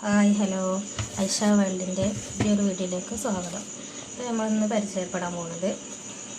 Hi hello. Aisha വേൾഡിന്റെ പുതിയൊരു വീഡിയോയിലേക്ക് സ്വാഗതം. അപ്പോൾ നമ്മളിന്ന് പരിചയപ്പെടാൻ പോകുന്നത്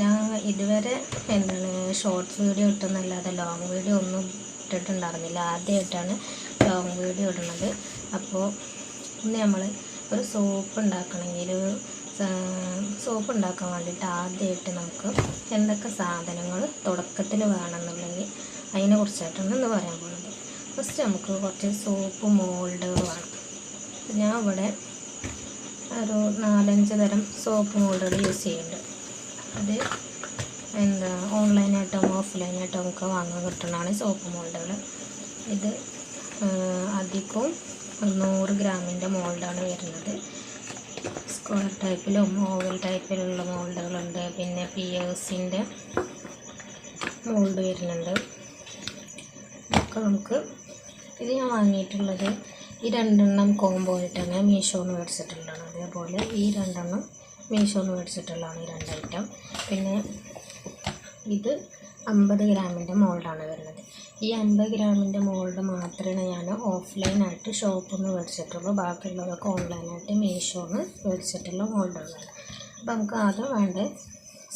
ഞാൻ ഇതുവരെ എന്താണ് ഷോർട്ട്സ് വീഡിയോ ഇട്ടെന്നല്ലാതെ ലോങ് വീഡിയോ ഒന്നും ഇട്ടിട്ടുണ്ടായിരുന്നില്ല. ആദ്യമായിട്ടാണ് ലോങ് വീഡിയോ ഇടുന്നത്. അപ്പോൾ ഇന്ന് നമ്മൾ ഒരു സോപ്പ് ഉണ്ടാക്കണമെങ്കിൽ സോപ്പ് ഉണ്ടാക്കാൻ വേണ്ടിയിട്ട് ആദ്യമായിട്ട് നമുക്ക് എന്തൊക്കെ സാധനങ്ങൾ തുടക്കത്തിൽ വേണമെന്നുണ്ടെങ്കിൽ അതിനെ കുറിച്ചായിട്ടാണ് ഇന്ന് പറയാൻ പോകുന്നത് ഫസ്റ്റ് നമുക്ക് കുറച്ച് സോപ്പ് മോൾഡുകൾ വേണം. ഞാൻ ഇവിടെ ഒരു നാലഞ്ച് തരം സോപ്പ് ഓൾറെഡി യൂസ് ചെയ്യുന്നുണ്ട്. അത് എന്താ ഓൺലൈനായിട്ടും ഓഫ്ലൈനായിട്ടും നമുക്ക് വാങ്ങാൻ കിട്ടുന്നതാണ് സോപ്പ് മോൾഡുകൾ ഇത് അധികവും നൂറ് ഗ്രാമിന്റെ മോൾഡാണ് വരുന്നത്. സ്ക്വയർ ടൈപ്പിലും ഓവൽ ടൈപ്പിലുള്ള മോൾഡുകളുണ്ട്. പിന്നെ പിയേഴ്സിന്റെ മോൾഡ് വരുന്നുണ്ട്. ഒക്കെ നമുക്ക് ഇത് ഞാൻ വാങ്ങിയിട്ടുള്ളത് ഈ രണ്ടെണ്ണം കോംബോ ആയിട്ടാണ് മീഷോന്ന് മേടിച്ചിട്ടുള്ളതാണ് അതേപോലെ ഈ രണ്ടെണ്ണം മീഷോന്ന് മേടിച്ചിട്ടുള്ളതാണ് ഈ രണ്ട് ഐറ്റം പിന്നെ ഇത് അമ്പത് ഗ്രാമിന്റെ മോൾഡാണ് വരുന്നത്. ഈ അൻപത് ഗ്രാമിന്റെ മോൾഡ് മാത്രമേ ഞാൻ ഓഫ്ലൈനായിട്ട് ഷോപ്പിൽ നിന്ന് മേടിച്ചിട്ടുള്ളൂ. ബാക്കിയുള്ളതൊക്കെ ഓൺലൈനായിട്ട് മീഷോന്ന് മേടിച്ചിട്ടുള്ള മോൾഡാണ് അപ്പോൾ നമുക്ക് ആദ്യം വേണ്ട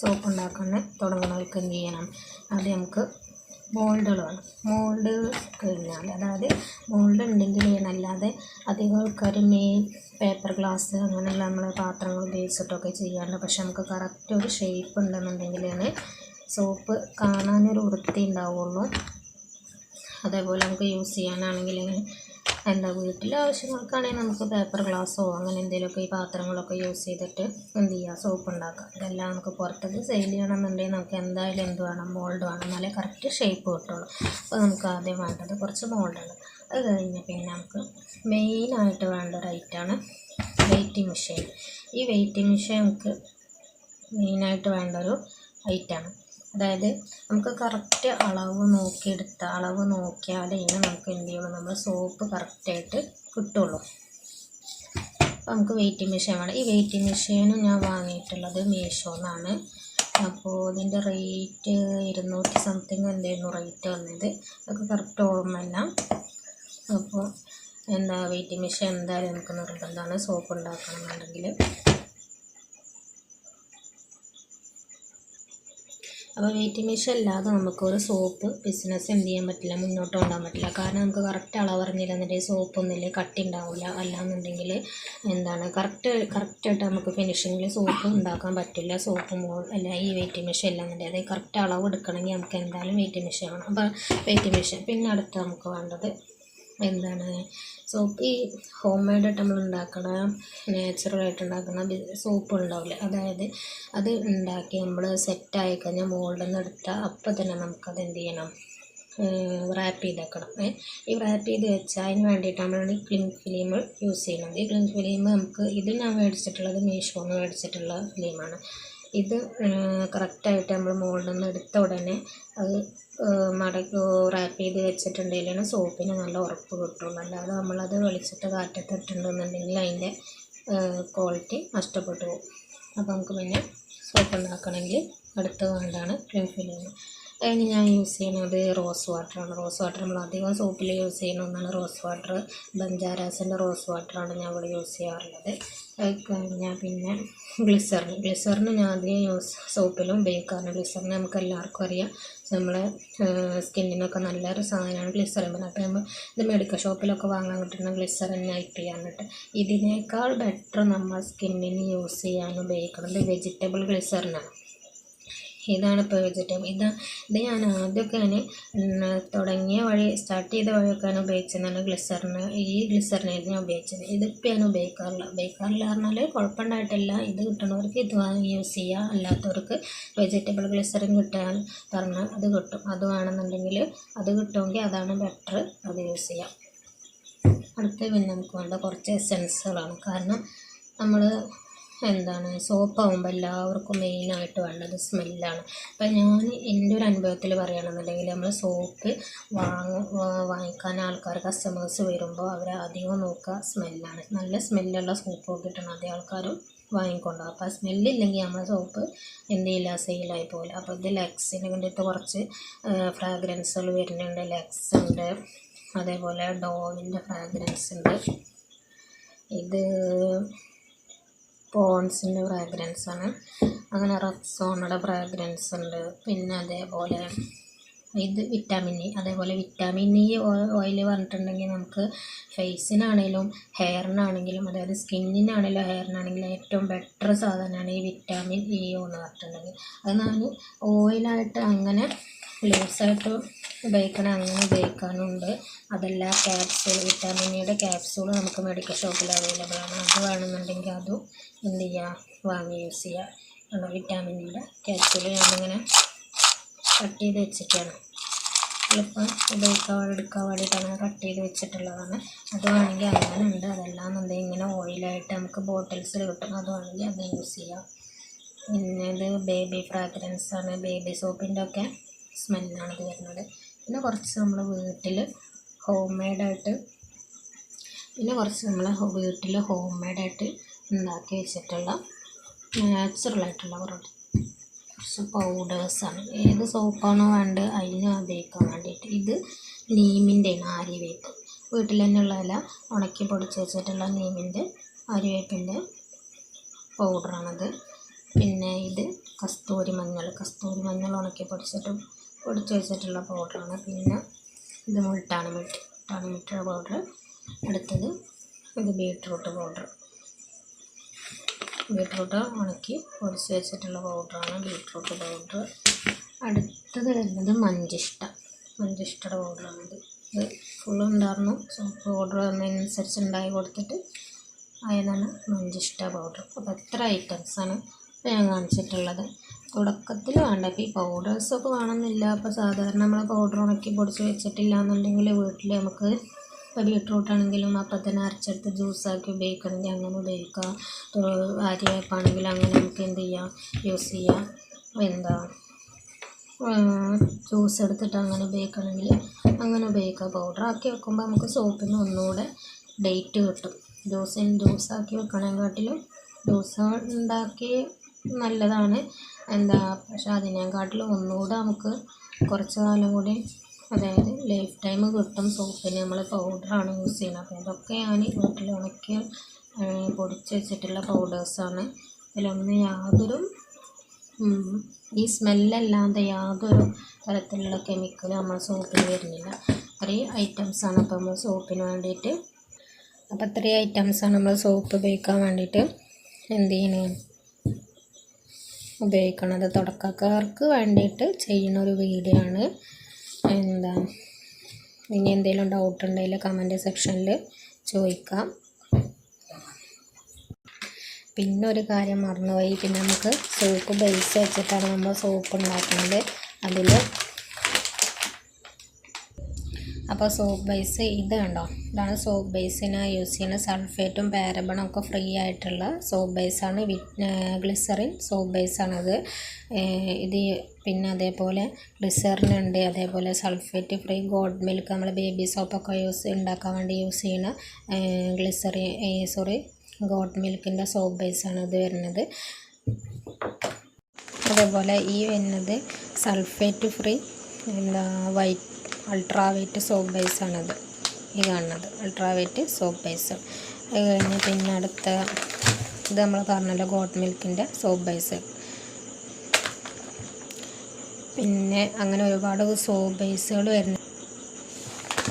സോപ്പ് ഉണ്ടാക്കാൻ തുടങ്ങുന്നവർക്ക് എന്ത് ചെയ്യണം? ആദ്യം നമുക്ക് മോൾഡുകൾ വേണം മോൾഡ് കഴിഞ്ഞാൽ അതായത് മോൾഡ് ഉണ്ടെങ്കിൽ അല്ലാതെ അധികം ആൾക്കാർ മെയിൻ പേപ്പർ ഗ്ലാസ് അങ്ങനെയുള്ള നമ്മൾ പാത്രങ്ങൾ ഉപയോഗിച്ചിട്ടൊക്കെ ചെയ്യാറുണ്ട്. പക്ഷെ നമുക്ക് കറക്റ്റ് ഒരു ഷേപ്പ് ഉണ്ടെന്നുണ്ടെങ്കിലാണ് സോപ്പ് കാണാനൊരു വൃത്തി ഉണ്ടാവുള്ളൂ അതേപോലെ നമുക്ക് യൂസ് ചെയ്യാനാണെങ്കിൽ എന്താ വീട്ടിലെ ആവശ്യങ്ങൾക്കാണെങ്കിൽ നമുക്ക് പേപ്പർ ഗ്ലാസ്സോ അങ്ങനെ എന്തെങ്കിലുമൊക്കെ ഈ പാത്രങ്ങളൊക്കെ യൂസ് ചെയ്തിട്ട് എന്ത് ചെയ്യുക സോപ്പ് ഉണ്ടാക്കാം. ഇതെല്ലാം നമുക്ക് പുറത്തേക്ക് സെയിൽ ചെയ്യണമെന്നുണ്ടെങ്കിൽ നമുക്ക് എന്തായാലും എന്ത് വേണം? മോൾഡ് വേണം. എന്നാലേ കറക്റ്റ് ഷേപ്പ് കിട്ടുള്ളൂ. അപ്പോൾ നമുക്ക് ആദ്യം വേണ്ടത് കുറച്ച് മോൾഡാണ് അത് കഴിഞ്ഞ് പിന്നെ നമുക്ക് മെയിനായിട്ട് വേണ്ട ഒരു ഐറ്റമാണ് വെയിറ്റിംഗ് മെഷീൻ ഈ വെയ്റ്റിംഗ് മെഷീൻ നമുക്ക് മെയിനായിട്ട് വേണ്ട ഒരു ഐറ്റമാണ് അതായത് നമുക്ക് കറക്റ്റ് അളവ് നോക്കിയെടുത്ത അളവ് നോക്കിയാലേ ഇനി നമുക്ക് എന്ത് ചെയ്യുള്ളൂ? നമ്മൾ സോപ്പ് കറക്റ്റായിട്ട് കിട്ടുള്ളൂ. അപ്പോൾ നമുക്ക് വെയിറ്റിംഗ് മെഷീൻ വേണം. ഈ വെയിറ്റിംഗ് മെഷീനും ഞാൻ വാങ്ങിയിട്ടുള്ളത് മീഷോന്നാണ്. അപ്പോൾ ഇതിന്റെ റേറ്റ് ഇരുന്നൂറ്റി സംതിങ് എന്തായിരുന്നു റേറ്റ് വന്നത്. അതൊക്കെ കറക്റ്റ് ഓർമ്മയില്ല അപ്പോൾ എന്താ വെയിറ്റിംഗ് മെഷീൻ എന്തായാലും നമുക്ക് നിർബന്ധമാണ് സോപ്പ് ഉണ്ടാക്കണമെന്നുണ്ടെങ്കിൽ അപ്പോൾ വെയിറ്റിംഗ് മെഷീൻ അല്ലാതെ നമുക്കൊരു സോപ്പ് ബിസിനസ് എന്ത് ചെയ്യാൻ പറ്റില്ല മുന്നോട്ട് കൊണ്ടുപോകാൻ പറ്റില്ല. കാരണം നമുക്ക് കറക്റ്റ് അളവ് അറിഞ്ഞില്ലെന്നുണ്ടെങ്കിൽ സോപ്പ് ഒന്നുമില്ല കട്ടി ഉണ്ടാവില്ല. അല്ലാന്നുണ്ടെങ്കിൽ എന്താണ് കറക്റ്റ് കറക്റ്റായിട്ട് നമുക്ക് ഫിനിഷിങ്ങിൽ സോപ്പ് ഉണ്ടാക്കാൻ പറ്റില്ല. സോപ്പ് മോൾ അല്ല ഈ വെയിറ്റിംഗ് മെഷീൻ അല്ലാന്നുണ്ടെങ്കിൽ അതായത് കറക്റ്റ് അളവ് എടുക്കണമെങ്കിൽ നമുക്ക് എന്തായാലും വെയിറ്റിംഗ് മെഷീൻ വേണം. അപ്പോൾ വെയിറ്റിംഗ് മെഷീൻ പിന്നെ അടുത്ത് നമുക്ക് വേണ്ടത് എന്താണ്? സോപ്പ് ഈ ഹോം മെയ്ഡായിട്ട് നമ്മൾ ഉണ്ടാക്കണ നാച്ചുറലായിട്ട് ഉണ്ടാക്കണ സോപ്പ് ഉണ്ടാവില്ലേ? അതായത് അത് ഉണ്ടാക്കി നമ്മൾ സെറ്റായി കഴിഞ്ഞാൽ മോൾഡിൽ നിന്ന് എടുത്താൽ അപ്പം തന്നെ നമുക്കത് എന്ത് ചെയ്യണം? റാപ്പ് ചെയ്ത് വെക്കണം ഈ റാപ്പ് ചെയ്ത് വെച്ചാൽ അതിന് വേണ്ടിയിട്ടാണ് നമ്മൾ ക്ലിങ് ഫിലിം യൂസ് ചെയ്യുന്നത്. ഈ ക്ലിങ് ഫിലിം നമുക്ക് ഇത് ഞാൻ മേടിച്ചിട്ടുള്ളത് മീഷോന്ന് മേടിച്ചിട്ടുള്ള ഫിലിമാണ് ഇത് കറക്റ്റായിട്ട് നമ്മൾ മുകളിൽ നിന്ന് എടുത്ത ഉടനെ അത് മടക്കി റാപ്പ് ചെയ്ത് വെച്ചിട്ടുണ്ടെങ്കിലാണ് സോപ്പിന് നല്ല ഉറപ്പ് കിട്ടുള്ളൂ. അല്ലാതെ നമ്മളത് വെളിച്ചിട്ട് കാറ്റത്തിട്ടുണ്ടെന്നുണ്ടെങ്കിൽ അതിന്റെ ക്വാളിറ്റി നഷ്ടപ്പെട്ടു പോകും. അപ്പോൾ നമുക്ക് പിന്നെ സോപ്പ് ഉണ്ടാക്കണമെങ്കിൽ അടുത്ത വേണ്ടാണ് ഫിലിം അതിന് ഞാൻ യൂസ് ചെയ്യുന്നത് റോസ് വാട്ടറാണ്. റോസ് വാട്ടർ നമ്മൾ അധികം സോപ്പിൽ യൂസ് ചെയ്യുന്ന ഒന്നാണ് റോസ് വാട്ടർ. ബഞ്ചാരാസിന്റെ റോസ് വാട്ടറാണ് ഞാൻ ഇവിടെ യൂസ് ചെയ്യാറുള്ളത്. കഴിഞ്ഞാൽ പിന്നെ ഗ്ലിസറിൻ ഗ്ലിസറിന് ഞാൻ അധികം യൂസ് സോപ്പിലും ഉപയോഗിക്കാറുണ്ട്. ഗ്ലിസറിന് നമുക്ക് എല്ലാവർക്കും അറിയാം. നമ്മളെ സ്കിന്നിനൊക്കെ നല്ലൊരു സാധനമാണ് ഗ്ലിസറിൻ. അപ്പോൾ നമ്മൾ ഇത് മെഡിക്കൽ ഷോപ്പിലൊക്കെ വാങ്ങാൻ കിട്ടുന്ന ഗ്ലിസറിൻ നൈറ്റ് ചെയ്യാനിട്ട് ഇതിനേക്കാൾ ബെറ്റർ നമ്മൾ സ്കിന്നിന് യൂസ് ചെയ്യാൻ ഉപയോഗിക്കുന്നത് വെജിറ്റബിൾ ഗ്ലിസറിനാണ്. ഇതാണ് ഇപ്പോൾ വെജിറ്റബിൾ ഇതാ ഇത് ഞാൻ ആദ്യമൊക്കെ ഞാൻ തുടങ്ങിയ വഴി സ്റ്റാർട്ട് ചെയ്ത വഴിയൊക്കെ ഞാൻ ഉപയോഗിച്ചതാണ് ഗ്ലിസറിന് ഈ ഗ്ലിസറിനായിരുന്നു ഞാൻ ഉപയോഗിച്ചത്. ഇതിപ്പോൾ ഞാൻ ഉപയോഗിക്കാറില്ല. ഉപയോഗിക്കാറില്ല പറഞ്ഞാൽ കുഴപ്പമുണ്ടായിട്ടില്ല. ഇത് കിട്ടുന്നവർക്ക് ഇത് യൂസ് ചെയ്യുക അല്ലാത്തവർക്ക് വെജിറ്റബിൾ ഗ്ലിസറിൻ കിട്ടാൻ പറഞ്ഞാൽ അത് കിട്ടും. അത് വേണമെന്നുണ്ടെങ്കിൽ അത് കിട്ടുമെങ്കിൽ അതാണ് ബെറ്റർ അത് യൂസ് ചെയ്യാം. അടുത്ത പിന്നെ നമുക്ക് വേണ്ട കുറച്ച് എസെൻസുകളാണ് കാരണം നമ്മൾ എന്താണ് സോപ്പാകുമ്പോൾ എല്ലാവർക്കും മെയിനായിട്ട് വേണ്ടത് സ്മെല്ലാണ്. അപ്പം ഞാൻ എന്റെ ഒരു അനുഭവത്തിൽ പറയുകയാണെന്നുണ്ടെങ്കിൽ നമ്മൾ സോപ്പ് വാങ്ങ വാങ്ങിക്കാൻ ആൾക്കാർ കസ്റ്റമേഴ്സ് വരുമ്പോൾ അവർ അധികം നോക്കുക സ്മെല്ലാണ്. നല്ല സ്മെല്ലുള്ള സോപ്പ് കിട്ടണം അതേ ആൾക്കാരും വാങ്ങിക്കൊണ്ടുപോകും അപ്പോൾ ആ സ്മെല്ലില്ലെങ്കിൽ നമ്മൾ സോപ്പ് എന്ത് ചെയ്യില്ല സെയിലായി പോകില്ല അപ്പോൾ ഇത് ലെക്സിന് വേണ്ടിയിട്ട് കുറച്ച് ഫ്രാഗ്രൻസുകൾ വരുന്നുണ്ട്. ലെക്സ് ഉണ്ട് അതേപോലെ ഡോവിന്റെ ഫ്രാഗ്രൻസ് ഉണ്ട് ഇത് പോൺസിന്റെ ഫ്രാഗ്രൻസ് ആണ്. അങ്ങനെ റക്സോണയുടെ ഫ്രാഗ്രൻസ് ഉണ്ട്. പിന്നെ അതേപോലെ ഇത് വിറ്റാമിൻ ഇ അതേപോലെ വിറ്റാമിൻ ഇ ഓയിൽ പറഞ്ഞിട്ടുണ്ടെങ്കിൽ നമുക്ക് ഫേസിനാണെങ്കിലും ഹെയറിനാണെങ്കിലും അതായത് സ്കിന്നിനാണെങ്കിലും ഹെയറിനാണെങ്കിലും ഏറ്റവും ബെറ്റർ സാധനമാണ് ഈ വിറ്റാമിൻ ഇ എന്ന് പറഞ്ഞിട്ടുണ്ടെങ്കിൽ. അത് ഞാൻ ഓയിലായിട്ട് അങ്ങനെ ലൂസായിട്ട് ഉപയോഗിക്കണ അങ്ങനെ ഉപയോഗിക്കാനുണ്ട് അതല്ല ക്യാപ്സൂൾ വിറ്റാമിൻ ഇയുടെ ക്യാപ്സൂൾ നമുക്ക് മെഡിക്കൽ ഷോപ്പിൽ അവൈലബിൾ ആണ്. അത് വേണമെന്നുണ്ടെങ്കിൽ അതും എന്ത് ചെയ്യുക വാങ്ങി യൂസ് ചെയ്യുക ആണോ? വിറ്റാമിൻ ഇയുടെ ക്യാപ്സൂൾ ഞാനിങ്ങനെ കട്ട് ചെയ്ത് വെച്ചിട്ടാണ്. എളുപ്പം ഉപയോഗിക്കാൻ എടുക്കാൻ വേണ്ടിയിട്ടാണ് കട്ട് ചെയ്ത് വെച്ചിട്ടുള്ളതാണ്. അത് വേണമെങ്കിൽ അങ്ങനെ ഉണ്ട് അതല്ലാന്നുണ്ടെങ്കിൽ ഇങ്ങനെ ഓയിലായിട്ട് നമുക്ക് ബോട്ടിൽസിൽ കിട്ടും. അത് വേണമെങ്കിൽ അത് യൂസ് ചെയ്യാം. പിന്നെ ഇത് ബേബി ഫ്രാഗ്രൻസ് ആണ്. ബേബി സോപ്പിന്റെ ഒക്കെ സ്മെല്ലാണ് ഇത് വരുന്നത്. പിന്നെ കുറച്ച് നമ്മൾ വീട്ടിൽ ഹോം മെയ്ഡായിട്ട് പിന്നെ കുറച്ച് നമ്മൾ വീട്ടിൽ ഹോം മെയ്ഡായിട്ട് ഉണ്ടാക്കി വെച്ചിട്ടുള്ള നാച്ചുറലായിട്ടുള്ള കുറച്ച് കുറച്ച് പൗഡേഴ്സാണ് ഏത് സോപ്പാണോ വേണ്ടത് അതിന് ഉപയോഗിക്കാൻ വേണ്ടിയിട്ട്. ഇത് നീമിന്റെയാണ് ആര്യവേപ്പ്. വീട്ടിൽ തന്നെ ഉള്ള ഇല ഉണക്കി പൊടിച്ച് വെച്ചിട്ടുള്ള നീമിന്റെ ആര്യവേപ്പിന്റെ പൗഡറാണത് പിന്നെ ഇത് കസ്തൂരി മഞ്ഞൾ കസ്തൂരി മഞ്ഞൾ ഉണക്കി പൊടിച്ചിട്ട് പൊടിച്ച് വെച്ചിട്ടുള്ള പൗഡറാണ് പിന്നെ ഇത് മുൾട്ടാണ് മിട്ട് മുട്ടാണ് മിട്ടുള്ള പൗഡർ അടുത്തത് ഇത് ബീട്രൂട്ട് പൗഡർ ബീട്രൂട്ട് ഉണക്കി പൊടിച്ച് വെച്ചിട്ടുള്ള പൗഡറാണ് ബീട്രൂട്ട് പൗഡർ അടുത്തത് വരുന്നത് മഞ്ചിഷ്ട. മഞ്ചിഷ്ടയുടെ പൗഡറാണിത് ഇത്. ഫുൾ ഉണ്ടായിരുന്നു. സോപ്പ് പൗഡർ വന്നതിനനുസരിച്ച് ഉണ്ടാക്കി കൊടുത്തിട്ട് അതിനാണ് മഞ്ചിഷ്ട പൗഡർ അപ്പോൾ എത്ര ഐറ്റംസാണ് ഞാൻ കാണിച്ചിട്ടുള്ളത്. തുടക്കത്തിൽ വേണ്ട. ഇപ്പോൾ ഈ പൗഡേഴ്സൊക്കെ വേണമെന്നില്ല. അപ്പോൾ സാധാരണ നമ്മൾ പൗഡർ ഉണക്കി പൊടിച്ച് വെച്ചിട്ടില്ല എന്നുണ്ടെങ്കിൽ വീട്ടിൽ നമുക്ക് ഇപ്പോൾ ബീട്രൂട്ട് ആണെങ്കിലും അപ്പം തന്നെ അരച്ചെടുത്ത് ജ്യൂസാക്കി ഉപയോഗിക്കണമെങ്കിൽ അങ്ങനെ ഉപയോഗിക്കാം. ആര്യവേപ്പാണെങ്കിൽ അങ്ങനെ നമുക്ക് എന്ത് ചെയ്യാം? യൂസ് ചെയ്യാം. എന്താ? ജ്യൂസ് എടുത്തിട്ട് അങ്ങനെ ഉപയോഗിക്കണമെങ്കിൽ അങ്ങനെ ഉപയോഗിക്കാം. ആക്കി വെക്കുമ്പോൾ നമുക്ക് സോപ്പിന് ഒന്നുകൂടെ ഡേറ്റ് കിട്ടും. ജ്യൂസ് ജ്യൂസാക്കി വെക്കണേക്കാട്ടിലും ജ്യൂസ് ഉണ്ടാക്കി നല്ലതാണ്. എന്താ പക്ഷെ അതിനെക്കാട്ടിലും ഒന്നുകൂടെ നമുക്ക് കുറച്ച് കാലം കൂടി അതായത് ലൈഫ് ടൈം കിട്ടും സോപ്പിന്. നമ്മൾ പൗഡറാണ് യൂസ് ചെയ്യുന്നത്. അപ്പോൾ ഇതൊക്കെ ഞാൻ വീട്ടിൽ ഉണക്കി പൊടിച്ച് വെച്ചിട്ടുള്ള പൗഡേഴ്സാണ് ഇതിലൊന്നും യാതൊരു ഈ സ്മെല്ലല്ലാതെ യാതൊരു തരത്തിലുള്ള കെമിക്കലും നമ്മൾ സോപ്പിന് വരുന്നില്ല. ഇത്രയും ഐറ്റംസാണ് അപ്പോൾ നമ്മൾ സോപ്പിന് വേണ്ടിയിട്ട്. അപ്പോൾ ഇത്രയും ഐറ്റംസാണ് നമ്മൾ സോപ്പ് ഉപയോഗിക്കാൻ വേണ്ടിയിട്ട് എന്ത് ചെയ്യണേ? ഉപയോഗിക്കണത്. തുടക്കക്കാർക്ക് വേണ്ടിയിട്ട് ചെയ്യുന്ന ഒരു വീഡിയോ ആണ്. എന്താ? ഇനി എന്തെങ്കിലും ഡൗട്ട് ഉണ്ടെങ്കിൽ കമന്റ് സെക്ഷനിൽ ചോദിക്കാം. പിന്നെ ഒരു കാര്യം മറന്നുപോയി. പിന്നെ നമുക്ക് സോപ്പ് ബേസ് വെച്ചിട്ടാണ് നമ്മൾ സോപ്പ് ഉണ്ടാക്കുന്നത്. അതിൽ അപ്പോൾ സോപ്പ് ബേസ് ഇത് കണ്ടോ? ഇതാണ് സോപ്പ് ബേസിന് യൂസ് ചെയ്യുന്ന സൾഫേറ്റും പാരബണും ഒക്കെ ഫ്രീ ആയിട്ടുള്ള സോപ്പ് ബേസാണ് വി ഗ്ലിസറിൻ സോപ്പ് ബേസാണത് ഇത് പിന്നെ അതേപോലെ ഗ്ലിസറിൻ ഉണ്ട്. അതേപോലെ സൾഫേറ്റ് ഫ്രീ ഗോഡ് മിൽക്ക് നമ്മൾ ബേബി സോപ്പൊക്കെ യൂസ് ഉണ്ടാക്കാൻ വേണ്ടി യൂസ് ചെയ്യുന്ന ഗ്ലിസറി സോറി ഗോഡ് മിൽക്കിന്റെ സോപ്പ് ബേസാണ് ഇത് വരുന്നത്. അതേപോലെ ഈ വരുന്നത് സൾഫേറ്റ് ഫ്രീ എന്താ വൈറ്റ് അൾട്രാവൈറ്റ് സോപ്പ് ബേസാണത്. ഈ കാണുന്നത്. Ultra white soap base. അത് കഴിഞ്ഞ് പിന്നെ അടുത്ത ഇത് നമ്മൾ പറഞ്ഞല്ലോ ഗോട്ട് മിൽക്കിന്റെ സോപ്പ് ബേസ്. പിന്നെ അങ്ങനെ ഒരുപാട് സോപ്പ് ബേസുകൾ വരുന്നു.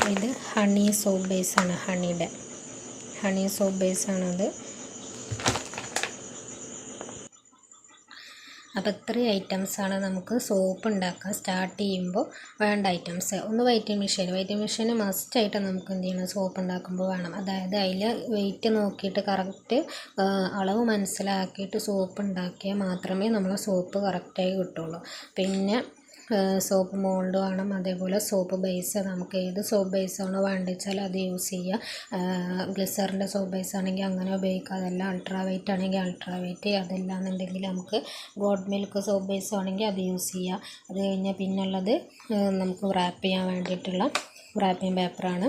ഇത് ഹണി സോപ്പ് ബേസാണ് ഹണിയുടെ. ഹണി സോപ്പ് ബേസാണത്. അപ്പോൾ ഇത്രയും ഐറ്റംസാണ് നമുക്ക് സോപ്പ് ഉണ്ടാക്കാൻ സ്റ്റാർട്ട് ചെയ്യുമ്പോൾ വേണ്ട ഐറ്റംസ് ഒന്ന് വൈറ്റിംഗ് മെഷീൻ വൈറ്റിംഗ് മെഷീൻ മസ്റ്റായിട്ട് നമുക്ക് എന്ത് ചെയ്യണം? സോപ്പ് ഉണ്ടാക്കുമ്പോൾ വേണം. അതായത് അതിൽ വെയിറ്റ് നോക്കിയിട്ട് കറക്റ്റ് അളവ് മനസ്സിലാക്കിയിട്ട് സോപ്പ് ഉണ്ടാക്കിയാൽ മാത്രമേ നമ്മൾ സോപ്പ് കറക്റ്റായി കിട്ടുള്ളൂ. പിന്നെ സോപ്പ് മോൾഡ് വേണം അതേപോലെ സോപ്പ് ബേസ് നമുക്ക് ഏത് സോപ്പ് ബേസാണോ വേണ്ടിച്ചാൽ അത് യൂസ് ചെയ്യുക ഗ്ലിസറിന്റെ സോപ്പ് ബേസ് ആണെങ്കിൽ അങ്ങനെ ഉപയോഗിക്കുക അതല്ല അൾട്രാ വൈറ്റ് ആണെങ്കിൽ അൾട്രാ വൈറ്റ് അതല്ലാന്നുണ്ടെങ്കിൽ നമുക്ക് ഗോഡ് മിൽക്ക് സോപ്പ് ബേസ് ആണെങ്കിൽ അത് യൂസ് ചെയ്യുക അത് കഴിഞ്ഞാൽ പിന്നുള്ളത് നമുക്ക് റാപ്പ് ചെയ്യാൻ വേണ്ടിയിട്ടുള്ള റാപ്പിംഗ് പേപ്പറാണ്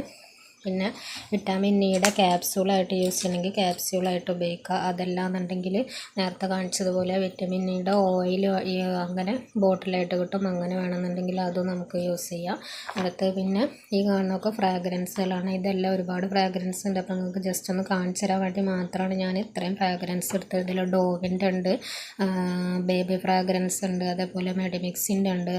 പിന്നെ വിറ്റാമിൻ ഇയുടെ ക്യാപ്സ്യൂളായിട്ട് യൂസ് ചെയ്യണമെങ്കിൽ ക്യാപ്സ്യൂളായിട്ട് ഉപയോഗിക്കുക. അതല്ലാന്നുണ്ടെങ്കിൽ നേരത്തെ കാണിച്ചതുപോലെ വിറ്റാമിൻ ഇയുടെ ഓയിൽ അങ്ങനെ ബോട്ടിലായിട്ട് കിട്ടും. അങ്ങനെ വേണമെന്നുണ്ടെങ്കിൽ അതും നമുക്ക് യൂസ് ചെയ്യാം. അടുത്ത് പിന്നെ ഈ കാണുന്നൊക്കെ ഫ്രാഗ്രൻസുകളാണ് ഇതെല്ലാം ഒരുപാട് ഫ്രാഗ്രൻസ് ഉണ്ട്. അപ്പോൾ നിങ്ങൾക്ക് ജസ്റ്റ് ഒന്ന് കാണിച്ചു തരാൻ വേണ്ടി മാത്രമാണ് ഞാൻ ഇത്രയും ഫ്രാഗ്രൻസ് എടുത്തത്. ഇതിൽ ഡോവിന്റെ ഉണ്ട് ബേബി ഫ്രാഗ്രൻസ് ഉണ്ട് അതേപോലെ മെഡിമിക്സിന്റെ ഉണ്ട്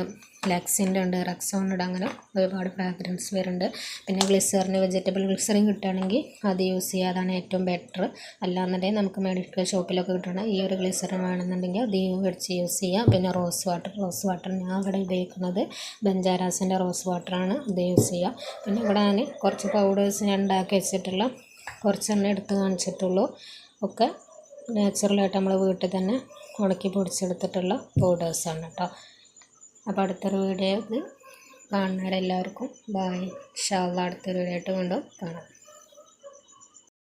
ലെക്സിന്റെ ഉണ്ട് റെക്സോണിന്റെ അങ്ങനെ ഒരുപാട് ഫ്രാഗ്രൻസ് വരുന്നുണ്ട്. പിന്നെ ഗ്ലിസറിന് വെജിറ്റബിൾ മിക്സറും കിട്ടുകയാണെങ്കിൽ അത് യൂസ് ചെയ്യുക അതാണ് ഏറ്റവും ബെറ്റർ അല്ലാന്നുണ്ടെങ്കിൽ നമുക്ക് മെഡിക്കൽ ഷോപ്പിലൊക്കെ കിട്ടണം. ഈ ഒരു ഗ്ലിസറിൻ വേണമെന്നുണ്ടെങ്കിൽ അത് മേടിച്ച് യൂസ് ചെയ്യാം. പിന്നെ റോസ് വാട്ടർ റോസ് വാട്ടർ ഞാൻ ഇവിടെ ഉപയോഗിക്കുന്നത് ബഞ്ചാരാസിന്റെ റോസ് വാട്ടറാണ് അത് യൂസ് ചെയ്യുക പിന്നെ ഇവിടെ ഞാൻ കുറച്ച് പൗഡേഴ്സ് ഞാൻ ഉണ്ടാക്കി വെച്ചിട്ടുള്ള കുറച്ചെണ്ണം എടുത്ത് കാണിച്ചിട്ടുള്ളൂ. ഒക്കെ നാച്ചുറലായിട്ട് നമ്മൾ വീട്ടിൽ തന്നെ ഉണക്കി പൊടിച്ചെടുത്തിട്ടുള്ള പൗഡേഴ്സാണ് കേട്ടോ. അപ്പോൾ അടുത്തൊരു വീഡിയോ കാണുന്നവരെല്ലാവർക്കും ബായ്. ഷാള്ള അടുത്തൊരു വീഡിയോ ആയിട്ട് വീണ്ടും കാണാം.